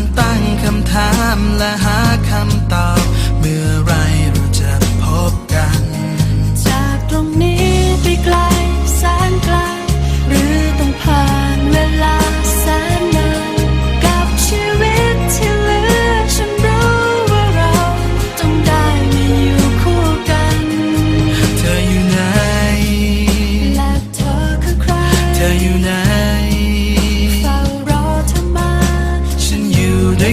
ำตั้งคำถามและหาคำตอบ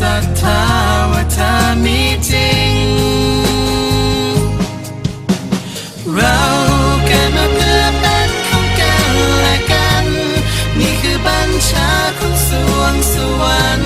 ศรัทธาว่าเธอมีจริง เราเกิดมาเพื่อเป็นของกันและกัน นี่คือบัญชาของสวงสวรรค์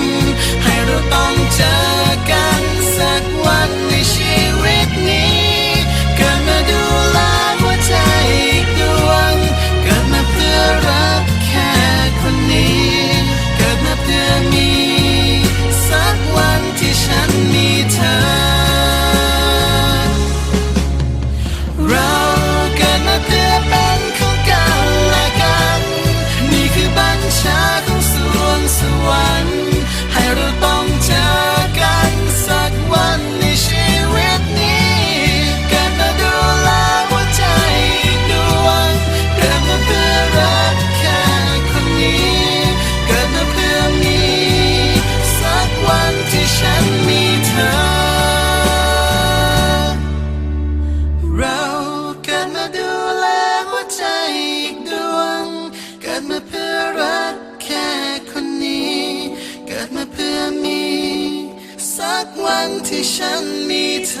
วันที่ฉันมีเธ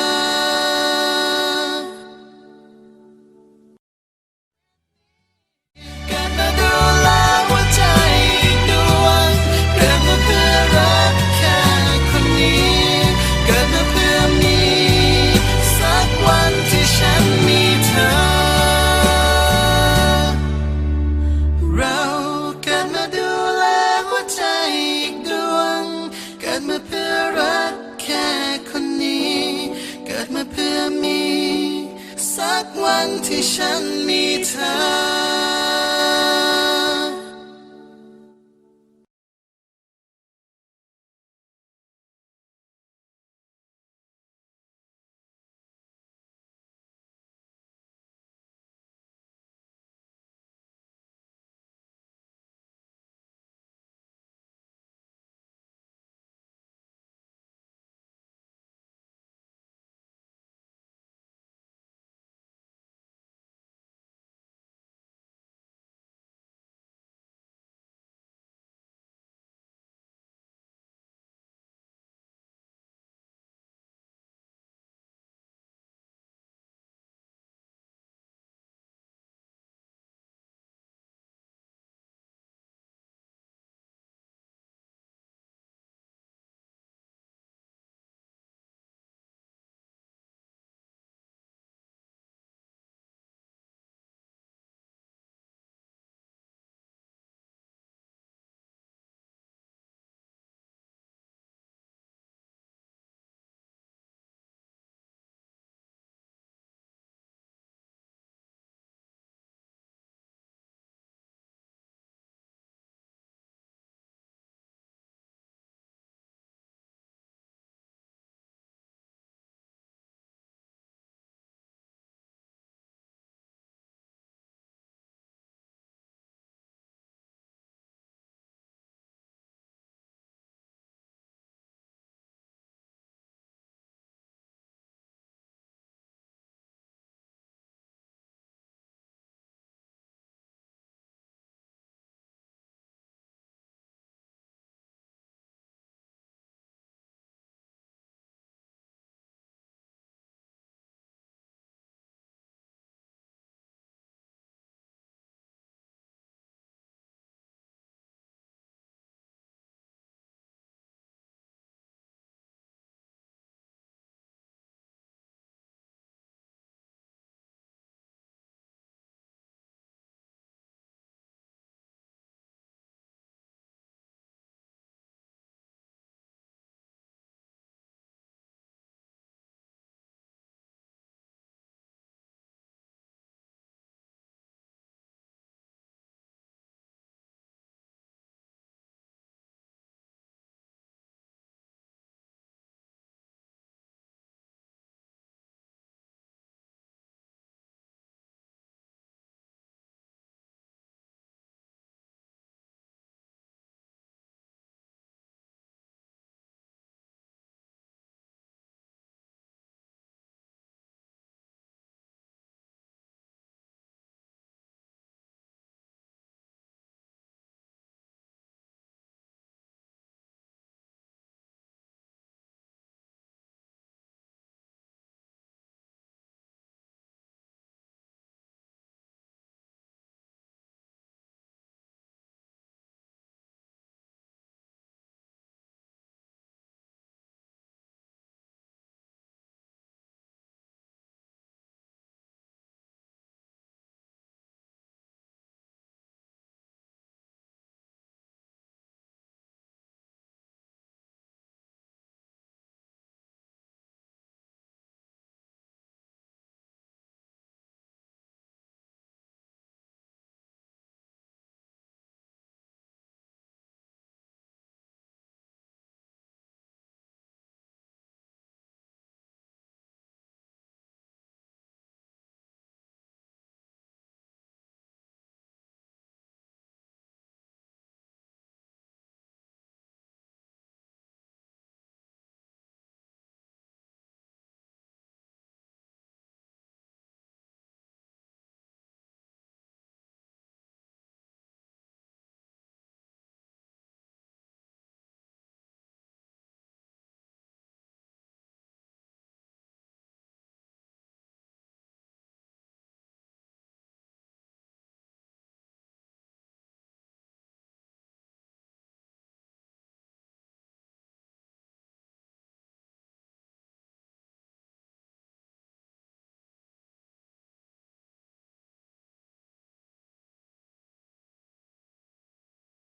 อ วันที่ฉันมีเธอ